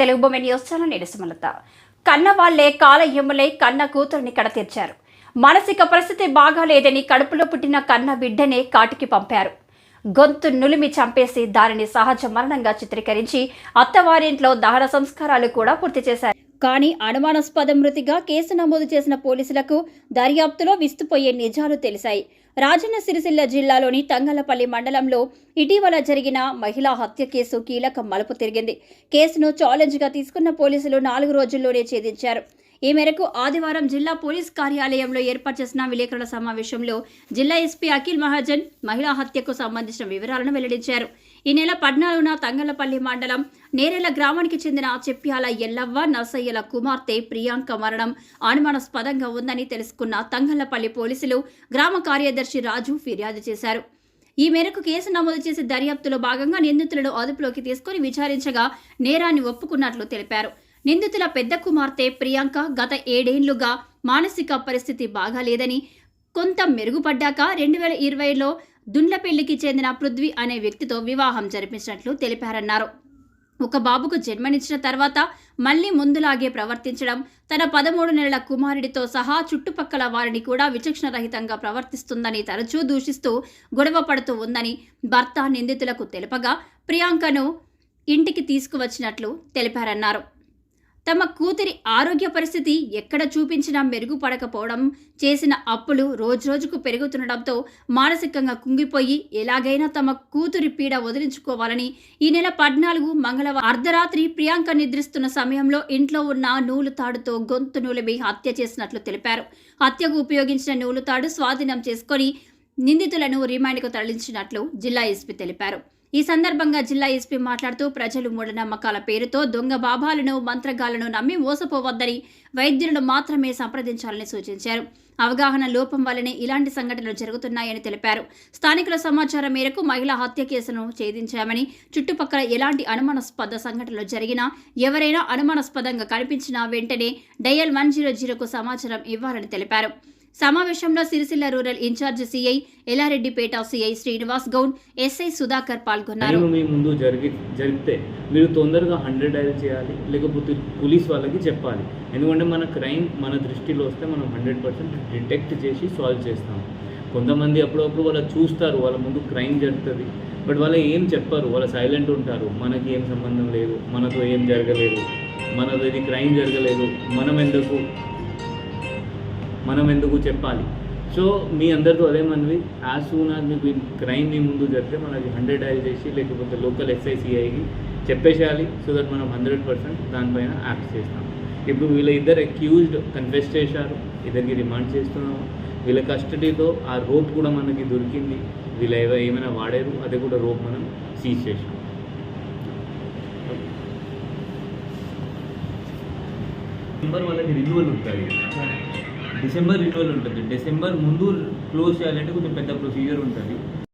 తెలుగు బొమ్మ news channel నిరసమలత కన్న వాళ్ళే కాల ఎమ్ములై కన్న కూతురిని కడతీర్చారు. మానసిక పరిస్థితి బాగాలేదని కడుపులో పుట్టిన కన్న బిడ్డనే కాటికి పంపారు. గొంతు నులిమి చంపేసి దానిని సహజ మరణంగా చిత్రీకరించి అత్తవారింట్లో దహన సంస్కారాలు కూడా పూర్తి చేశారు. కానీ అనుమానాస్పద మృతిగా కేసు నమోదు చేసిన పోలీసులకు దర్యాప్తులో విస్తుపోయే నిజాలు తెలిశాయి. రాజన్న సిరిసిల్ల జిల్లాలోని తంగలపల్లి మండలంలో ఇటీవల జరిగిన మహిళా హత్య కేసు కీలక మలుపు తిరిగింది. కేసును ఛాలెంజ్గా తీసుకున్న పోలీసులు నాలుగు రోజుల్లోనే ఛేదించారు. ఈ మేరకు ఆదివారం జిల్లా పోలీస్ కార్యాలయంలో ఏర్పాటు చేసిన విలేకరుల సమావేశంలో జిల్లా ఎస్పీ అఖిల్ మహాజన్ మహిళా హత్యకు సంబంధించిన వివరాలను వెల్లడించారు. ఈ నెల పద్నాలుగున తంగలపల్లి మండలం నేరెల గ్రామానికి చెందిన చెప్ప్యాల ఎల్లవ్వ నర్సయ్యల కుమార్తె ప్రియాంక మరణం అనుమానాస్పదంగా ఉందని తెలుసుకున్న తంగలపల్లి పోలీసులు గ్రామ కార్యదర్శి రాజు ఫిర్యాదు చేశారు. ఈ మేరకు కేసు నమోదు చేసి దర్యాప్తులో భాగంగా నిందితులను అదుపులోకి తీసుకుని విచారించగా నేరాన్ని ఒప్పుకున్నట్లు తెలిపారు. నిందితుల పెద్ద కుమార్తె ప్రియాంక గత ఏడేండ్లుగా మానసిక పరిస్థితి బాగాలేదని కొంత మెరుగుపడ్డాక రెండు వేల ఇరవైలో దుండ్లపెల్లికి చెందిన పృథ్వీ అనే వ్యక్తితో వివాహం జరిపించినట్లు తెలిపారన్నారు. ఒక బాబుకు జన్మనిచ్చిన తర్వాత మళ్ళీ ముందులాగే ప్రవర్తించడం తన పదమూడు నెలల కుమారుడితో సహా చుట్టుపక్కల వారిని కూడా విచక్షణరహితంగా ప్రవర్తిస్తుందని తరచూ దూషిస్తూ గొడవ పడుతూ ఉందని భర్త నిందితులకు తెలుపగా ప్రియాంకను ఇంటికి తీసుకువచ్చినట్లు తెలిపారన్నారు. తమ కూతురి ఆరోగ్య పరిస్థితి ఎక్కడ చూపించినా మెరుగుపడకపోవడం చేసిన అప్పులు రోజురోజుకు పెరుగుతుండడంతో మానసికంగా కుంగిపోయి ఎలాగైనా తమ కూతురి పీడ వదిలించుకోవాలని ఈ నెల పద్నాలుగు మంగళవారం అర్ధరాత్రి ప్రియాంక నిద్రిస్తున్న సమయంలో ఇంట్లో ఉన్న నూలు తాడుతో గొంతు నూలిమి హత్య చేసినట్లు తెలిపారు. హత్యకు ఉపయోగించిన నూలు తాడు స్వాధీనం చేసుకొని నిందితులను రిమాండ్కు తరలించినట్లు జిల్లా ఎస్పీ తెలిపారు. ఈ సందర్భంగా జిల్లా ఎస్పీ మాట్లాడుతూ ప్రజలు మూఢనమ్మకాల పేరుతో దొంగ బాబాలను మంత్రగాలను నమ్మి మోసపోవద్దని వైద్యులను మాత్రమే సంప్రదించాలని సూచించారు. అవగాహన లోపం వల్లనే ఇలాంటి సంఘటనలు జరుగుతున్నాయని తెలిపారు. స్థానికుల సమాచారం మేరకు మహిళా హత్య కేసును ఛేదించామని చుట్టుపక్కల ఎలాంటి అనుమానాస్పద సంఘటనలు జరిగినా ఎవరైనా అనుమానాస్పదంగా కనిపించినా వెంటనే డయల్ వన్ జీరో జీరోకు సమాచారం ఇవ్వాలని తెలిపారు. సమావేశంలో Sircilla rural incharge CI Yellareddypet CI Srinivas Goud SI Sudhakar పాల్గొన్నారు. మీ ముందు జరిగి జరిగితే మీరు తొందరగా హండ్రెడ్ డైల్ చేయాలి లేకపోతే పోలీస్ వాళ్ళకి చెప్పాలి. ఎందుకంటే మన క్రైమ్ మన దృష్టిలో వస్తే మనం హండ్రెడ్ పర్సెంట్ డిటెక్ట్ చేసి సాల్వ్ చేస్తాం. కొంతమంది అప్పుడప్పుడు వాళ్ళు చూస్తారు వాళ్ళ ముందు క్రైమ్ జరుగుతుంది. బట్ వాళ్ళు ఏం చెప్పరు వాళ్ళు సైలెంట్ ఉంటారు. మనకి ఏం సంబంధం లేదు మనతో ఏం జరగలేదు మనతో ఇది క్రైమ్ జరగలేదు మనం ఎందుకు మనం ఎందుకు చెప్పాలి? సో మీ అందరితో అదే మనవి. యాజ్ సూన్ యాజ్ మీకు క్రైమ్ మీ ముందు జరిగితే మనకి హండ్రెడ్ డైల్ చేసి లేకపోతే లోకల్ ఎస్ఐసిఐకి చెప్పేసేయాలి సో దట్ మనం హండ్రెడ్ పర్సెంట్ దానిపైన యాక్ట్ చేస్తాం. ఇప్పుడు వీళ్ళ ఇద్దరు అక్యూజ్డ్ కన్ఫెస్ చేశారు. ఇద్దరికి రిమాండ్ చేస్తున్నాము. వీళ్ళ కస్టడీతో ఆ రోప్ కూడా మనకి దొరికింది. వీళ్ళు ఏవో ఏమైనా వాడారు అదే కూడా రోప్ మనం సీజ్ చేసాం నెంబర్ వాళ్ళకి రిన్యూవల్ ఉంటుంది. డిసెంబర్ రిన్యూవల్ ఉంటుంది. డిసెంబర్ ముందు క్లోజ్ చేయాలంటే కొంచెం పెద్ద ప్రొసీజర్ ఉంటుంది.